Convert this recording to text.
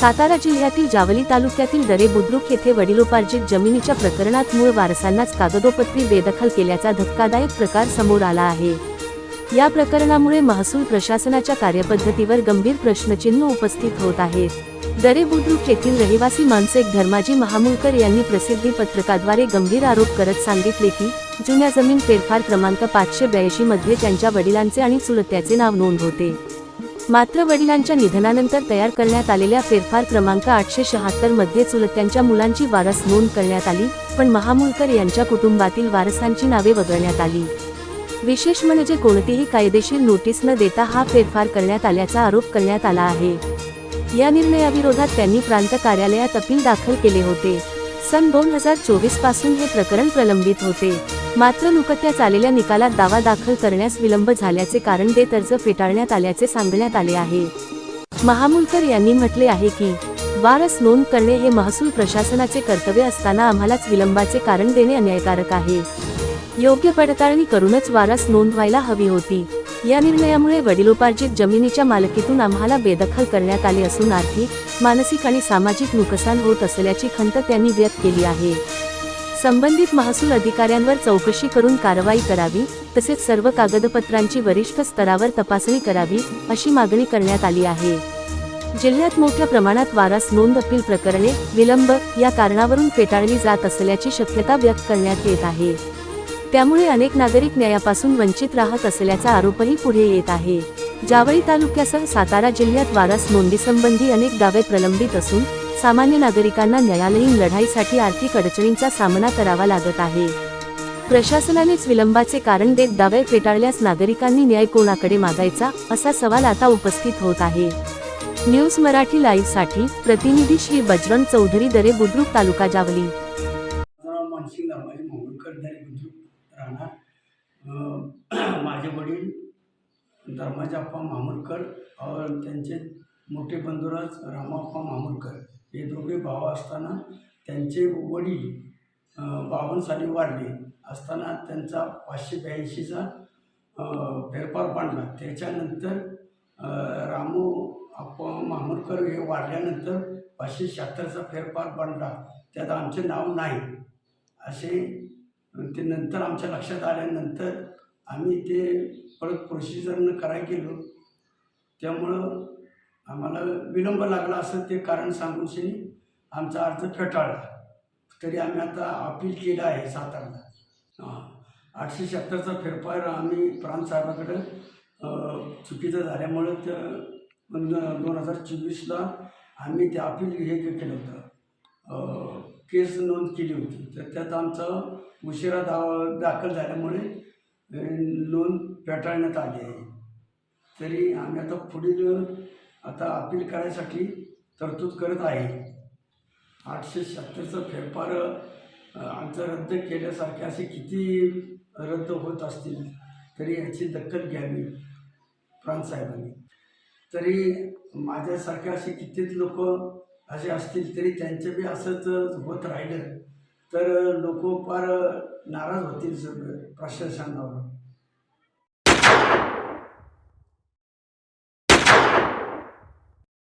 सातारा जिल्ह्यातील जावली तालुक्यातील दरे बुद्रुक येथे वडिलोपार्जित जमिनीच्या प्रकरणात मूळ वारसांनाच कागदोपत्री बेदखल केल्याचा धक्कादायक प्रकार समोर आला आहे. या प्रकरणामुळे महसूल प्रशासनाच्या कार्यपद्धतीवर गंभीर प्रश्नचिन्ह उपस्थित होत आहेत. दरे बुद्रुक येथील रहिवासी मानसिक धर्माजी महामुळकर यांनी प्रसिद्धी पत्रकाद्वारे गंभीर आरोप करत सांगितले की जुन्या जमीन फेरफार क्रमांक पाचशे ब्याऐंशी मध्ये त्यांच्या वडिलांचे आणि चुलत्याचे नाव नोंद होते. मात्र वडिलांच्या निधनानंतर तयार करण्यात आलेल्या फेरफार क्रमांक आठशे शहात्तरमध्ये चुलत्यांच्या मुलांची वारस नोंद करण्यात आली पण महामुलकर यांच्या कुटुंबातील वारसांची नावे वगळण्यात आली. विशेष म्हणजे कोणतीही कायदेशीर नोटीस न देता हा फेरफार करण्यात आल्याचा आरोप करण्यात आला आहे. या निर्णयाविरोधात त्यांनी प्रांत कार्यालयात अपील दाखल केले होते. सन दोन हजार चोवीसपासून हे प्रकरण प्रलंबित होते. मात्र नुकत्याच आलेल्या निकालात दावा दाखल करण्यास विलंब झाल्याचे कारण देत अर्ज फेटाळण्यात आल्याचे सांगण्यात आले आहे. महामुलकर यांनी म्हटले आहे की वारस नोंद करणे हे महसूल प्रशासनाचे कर्तव्य असताना आम्हालाच विलंबाचे कारण देणे अन्यायकारक आहे. योग्य पडताळणी करूनच वारस नोंद व्हायला हवी होती. या निर्णयामुळे वडिलोपार्जित जमिनीच्या मालकीतून आम्हाला बेदखल करण्यात आले असून आर्थिक मानसिक आणि सामाजिक नुकसान होत असल्याची खंत त्यांनी व्यक्त केली आहे. संबंधित महसूल अधिकाऱ्यांवर चौकशी करून कारवाई करावी तसेच सर्व कागदपत्रांची वरिष्ठ स्तरावर तपासणी करावी अशी मागणी करण्यात आली आहे. जिल्ह्यात मोठ्या प्रमाणात वारस नोंद अपील प्रकरणे विलंब या कारणावरून फेटाळली जात असल्याची शक्यता व्यक्त करण्यात येत आहे. त्यामुळे अनेक नागरिक न्यायापासून वंचित राहत असल्याचा आरोपही पुढे येत आहे. जावळी तालुक्यासह सातारा जिल्ह्यात वारस नोंदीसंबंधी अनेक दावे प्रलंबित असून सामान्य नागरिकांना न्यायालयीन लढाईसाठी आर्थिक अडचणींचा सामना करावा लागत आहे. प्रशासनानेच विलंबाचे कारण देत दावे फेटाळल्यास नागरिकांनी न्याय कोणाकडे मागायचा असा सवाल आता उपस्थित होत आहे. न्यूज मराठी लाईव्हसाठी प्रतिनिधी श्री बजरंग चौधरी दरे बुद्रुक तालुका जावली. माझे वडील धर्माजाप्पा मामुरकर त्यांचे मोठे बंधुराज रामाप्पा मामुरकर. हे दोघे भाव असताना त्यांचे वडील बावन्न साली वाढले असताना त्यांचा पाचशे ब्याऐंशीचा फेरफार पाडला त्याच्यानंतर रामू अप्पा मामूरकर हे वाढल्यानंतर पाचशे शहात्तरचा फेरफार पाडला त्यात आमचे नाव नाही. असे ते नंतर आमच्या लक्षात आल्यानंतर आम्ही ते परत प्रोसिजरनं करायला गेलो. त्यामुळं आम्हाला विलंब लागला असं ते कारण सांगून शनी आमचा अर्ज फेटाळला तरी आम्ही आता अपील केलं आहे सातारला. हां. आठशे शहात्तरचा फेरफार आम्ही प्रांत साहेबाकडं चुकीचं झाल्यामुळं त्या दोन हजार चोवीसला आम्ही ते अपील हे केलं होतं केस नोंद केली होती. तर त्यात आमचं उशिरा दा दाखल झाल्यामुळे नोंद फेटाळण्यात आली आहे. तरी आम्ही आता पुढील आता अपील करायसाठी तरतूद करत आहे. आठशे शहात्तरचं फेरफार आमचं रद्द केल्यासारखे असे किती रद्द होत असतील तरी याची दखल घ्यावी प्रांतसाहेबांनी तरी माझ्यासारखे असे कितीच लोक असे असतील तरी त्यांचे बी असंच होत राहिलं तर लोक फार नाराज होतील सगळं प्रशासनावर.